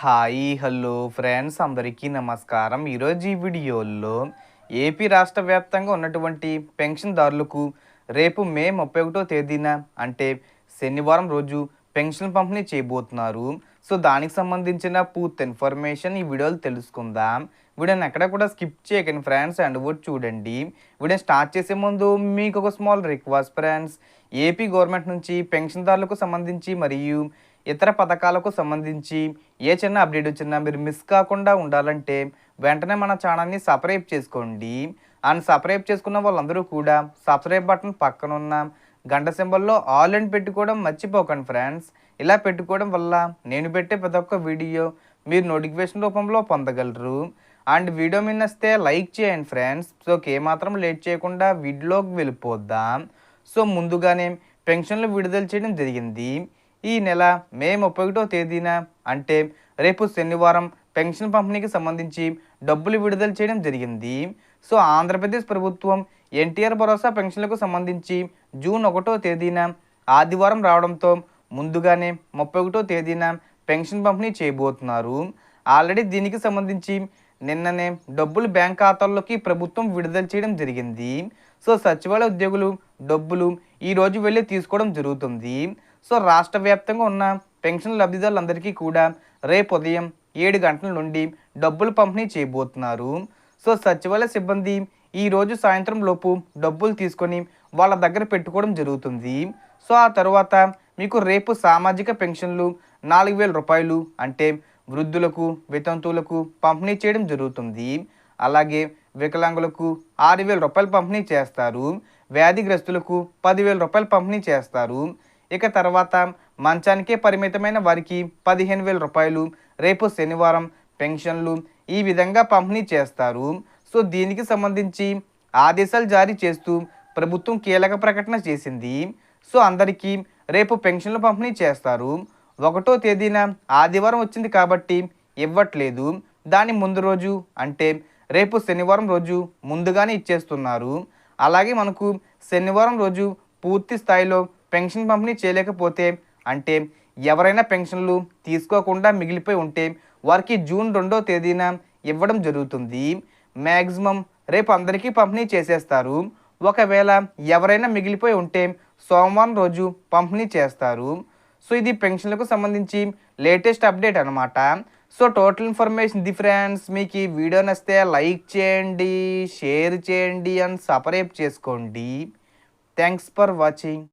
Hi hello friends అందరికీ నమస్కారం. ఈరోజు ఈ వీడియోలో ఏపీ రాష్ట్ర వ్యాప్తంగా ఉన్నటువంటి పెన్షన్దారులకు రేపు మే ముప్పై ఒకటో తేదీన అంటే శనివారం రోజు పెన్షన్ పంపిణీ చేయబోతున్నారు. సో దానికి సంబంధించిన పూర్తి ఇన్ఫర్మేషన్ ఈ వీడియోలో తెలుసుకుందాం. వీడియోని ఎక్కడ కూడా స్కిప్ చేయకండి ఫ్రెండ్స్ అండ్ కూడా చూడండి. వీడియో స్టార్ట్ చేసే ముందు మీకు ఒక small request friends. AP government నుంచి పెన్షన్దారులకు సంబంధించి మరియు ఇతర పథకాలకు సంబంధించి ఏ చిన్న అప్డేట్ వచ్చినా మీరు మిస్ కాకుండా ఉండాలంటే వెంటనే మన ఛానల్ని సబ్స్క్రైబ్ చేసుకోండి. అండ్ సబ్స్క్రైబ్ చేసుకున్న వాళ్ళందరూ కూడా సబ్స్క్రైబ్ బటన్ పక్కన ఉన్న గంట సింబల్లో ఆల్ అండ్ పెట్టుకోవడం మర్చిపోకండి ఫ్రెండ్స్ ఇలా పెట్టుకోవడం వల్ల నేను పెట్టే ప్రతి ఒక్క వీడియో మీరు నోటిఫికేషన్ రూపంలో పొందగలరు. అండ్ వీడియో మీద వస్తే లైక్ చేయండి ఫ్రెండ్స్ సో ఏమాత్రం లేట్ చేయకుండా వీడియోకి వెళ్ళిపోద్దాం సో ముందుగానే పెన్షన్లు విడుదల చేయడం జరిగింది. ఈ నెల మే ముప్పై ఒకటో తేదీన అంటే రేపు శనివారం పెన్షన్ పంపిణీకి సంబంధించి డబ్బులు విడుదల చేయడం జరిగింది. సో ఆంధ్రప్రదేశ్ ప్రభుత్వం ఎన్టీఆర్ భరోసా పెన్షన్లకు సంబంధించి జూన్ ఒకటో తేదీన ఆదివారం రావడంతో ముందుగానే ముప్పై ఒకటో తేదీన పెన్షన్ పంపిణీ చేయబోతున్నారు. ఆల్రెడీ దీనికి సంబంధించి నిన్ననే డబ్బులు బ్యాంక్ ఖాతాల్లోకి ప్రభుత్వం విడుదల చేయడం జరిగింది. సో సచివాలయ ఉద్యోగులు డబ్బులు ఈ రోజు వెళ్ళి తీసుకోవడం జరుగుతుంది. సో రాష్ట్ర వ్యాప్తంగా ఉన్న పెన్షన్ లబ్ధిదారులందరికీ కూడా రేపు ఉదయం ఏడు గంటల నుండి డబ్బులు పంపిణీ చేయబోతున్నారు. సో సచివాలయ సిబ్బంది ఈరోజు సాయంత్రం లోపు డబ్బులు తీసుకొని వాళ్ళ దగ్గర పెట్టుకోవడం జరుగుతుంది. సో ఆ తర్వాత మీకు రేపు సామాజిక పెన్షన్లు నాలుగు వేల రూపాయలు అంటే వృద్ధులకు వితంతువులకు పంపిణీ చేయడం జరుగుతుంది. అలాగే వికలాంగులకు ఆరు వేల రూపాయలు పంపిణీ చేస్తారు. వ్యాధిగ్రస్తులకు పదివేల రూపాయలు పంపిణీ చేస్తారు. ఇక తర్వాత మంచానికే పరిమితమైన వారికి పదిహేను వేల రూపాయలు రేపు శనివారం పెన్షన్లు ఈ విధంగా పంపిణీ చేస్తారు. సో దీనికి సంబంధించి ఆదేశాలు జారీ చేస్తూ ప్రభుత్వం కీలక ప్రకటన చేసింది. సో అందరికీ రేపు పెన్షన్లు పంపిణీ చేస్తారు. ఒకటో తేదీన ఆదివారం వచ్చింది కాబట్టి ఇవ్వట్లేదు. దాని ముందు రోజు అంటే రేపు శనివారం రోజు ముందుగానే ఇచ్చేస్తున్నారు. అలాగే మనకు శనివారం రోజు పూర్తి స్థాయిలో పెన్షన్ పంపిణీ చేయలేకపోతే అంటే ఎవరైనా పెన్షన్లు తీసుకోకుండా మిగిలిపోయి ఉంటే వారికి జూన్ రెండో తేదీన ఇవ్వడం జరుగుతుంది. మ్యాక్సిమం రేపు అందరికీ పంపిణీ చేసేస్తారు. ఒకవేళ ఎవరైనా మిగిలిపోయి ఉంటే సోమవారం రోజు పంపిణీ చేస్తారు. సో ఇది పెన్షన్లకు సంబంధించి లేటెస్ట్ అప్డేట్ అనమాట so total information the friends మీకు ఈ వీడియో నచ్చితే లైక్ చేయండి షేర్ చేయండి అండ్ సపరేట్ చేసుకోండి. Thanks for watching.